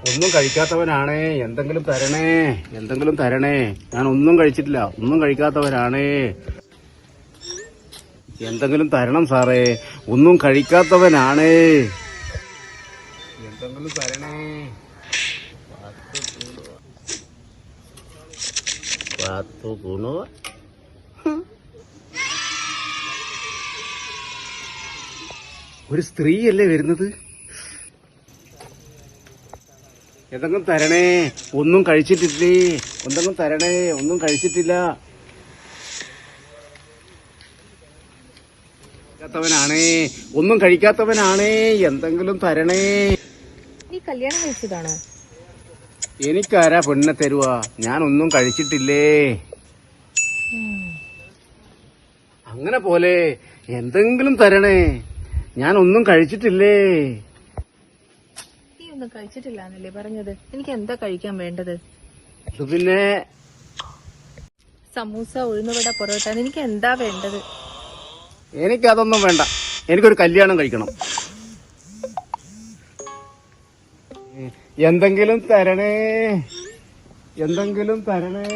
ഒന്നും കഴിക്കാത്തവനാണേ. എന്തെങ്കിലും തരണേ. എന്തെങ്കിലും തരണേ. ഞാൻ ഒന്നും കഴിച്ചിട്ടില്ല. ഒന്നും കഴിക്കാത്തവനാണേ എന്തെങ്കിലും തരണം സാറേ. ഒന്നും കഴിക്കാത്തവനാണേ. എന്തെങ്കിലും തരണേ. പത്ത് ഒരു സ്ത്രീയല്ലേ വരുന്നത്? എന്തെങ്കിലും തരണേ. ഒന്നും കഴിച്ചിട്ടില്ലേ? എന്തെങ്കിലും തരണേ. ഒന്നും കഴിച്ചിട്ടില്ല. കഴിക്കാത്തവനാണേ. ഒന്നും കഴിക്കാത്തവനാണേ. എന്തെങ്കിലും തരണേ. നീ കല്യാണം കഴിച്ചതാണോ? എനിക്കാരാ പെണ്ണെ തരുവാ ഞാനൊന്നും കഴിച്ചിട്ടില്ലേ? അങ്ങനെ പോലെ എന്തെങ്കിലും തരണേ. ഞാനൊന്നും കഴിച്ചിട്ടില്ലേ? ഒന്നും കഴിച്ചിട്ടില്ല എന്നല്ലേ പറഞ്ഞത്? എനിക്ക് എന്താ കഴിക്കാൻ വേണ്ടത്? പിന്നെ സമൂസ ഉഴുന്നുവട പൊറോട്ട എനിക്ക് എന്താ വേണ്ടത്? എനിക്ക് അതൊന്നും വേണ്ട. എനിക്കൊരു കല്യാണം കഴിക്കണം. എന്തെങ്കിലും തരണേ. എന്തെങ്കിലും തരണേ.